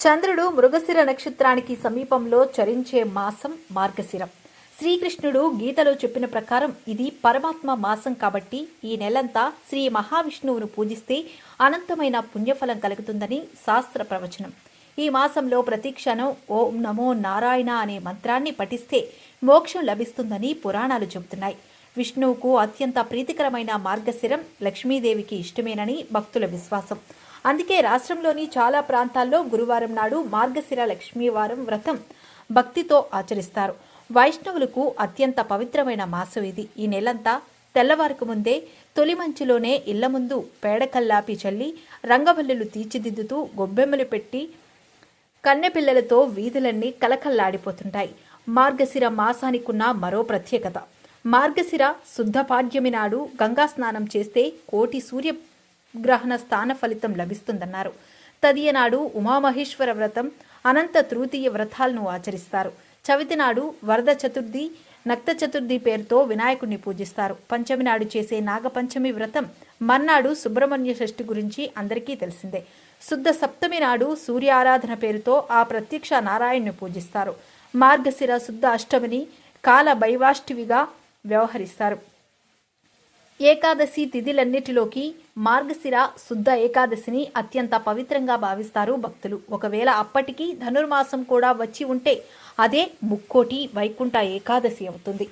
చంద్రుడు మృగశిర నక్షత్రానికి సమీపంలో చరించే మాసం మార్గశిరం. శ్రీకృష్ణుడు గీతలో చెప్పిన ప్రకారం ఇది పరమాత్మ మాసం కాబట్టి ఈ నెలంతా శ్రీ మహావిష్ణువును పూజిస్తే అనంతమైన పుణ్యఫలం కలుగుతుందని శాస్త్ర ప్రవచనం. ఈ మాసంలో ప్రతి క్షణం ఓం నమో నారాయణ అనే మంత్రాన్ని పఠిస్తే మోక్షం లభిస్తుందని పురాణాలు చెబుతున్నాయి. విష్ణువుకు అత్యంత ప్రీతికరమైన మార్గశిరం లక్ష్మీదేవికి ఇష్టమేనని భక్తుల విశ్వాసం. అందుకే రాష్ట్రంలోని చాలా ప్రాంతాల్లో గురువారం నాడు మార్గశిర లక్ష్మీవారం వ్రతం భక్తితో ఆచరిస్తారు. వైష్ణవులకు అత్యంత పవిత్రమైన మాసం ఇది. ఈ నెలంతా తెల్లవారుకు ముందే తొలి మంచులోనే ఇళ్ళ ముందు పేడకల్లాపి చల్లి రంగవల్లులు తీర్చిదిద్దుతూ గొబ్బెమ్మలు పెట్టి కన్నెపిల్లలతో వీధులన్నీ కలకల్లాడిపోతుంటాయి. మార్గశిర మాసానికున్న మరో ప్రత్యేకత. మార్గశిర శుద్ధ పాడ్యమి నాడు గంగా స్నానం చేస్తే కోటి సూర్యగ్రహణ స్థాన ఫలితం లభిస్తుందన్నారు. తదియనాడు ఉమామహేశ్వర వ్రతం అనంత తృతీయ వ్రతాలను ఆచరిస్తారు. చవితి నాడు వరద చతుర్థి నక్త చతుర్థి పేరుతో వినాయకుడిని పూజిస్తారు. పంచమి నాడు చేసే నాగపంచమి వ్రతం మర్నాడు సుబ్రహ్మణ్య షష్ఠి గురించి అందరికీ తెలిసిందే. శుద్ధ సప్తమి నాడు సూర్య ఆరాధన పేరుతో ఆ ప్రత్యక్ష నారాయణ్ణి పూజిస్తారు. మార్గశిర శుద్ధ అష్టమిని కాల బైవాష్టివిగా వ్యవహరిస్తారు. ఏకాదశి తిథిలన్నిటిలోకి మార్గశిర శుద్ధ ఏకాదశిని అత్యంత పవిత్రంగా భావిస్తారు భక్తులు. ఒకవేళ అప్పటికి ధనుర్మాసం కూడా వచ్చి ఉంటే అదే ముక్కోటి వైకుంఠ ఏకాదశి అవుతుంది.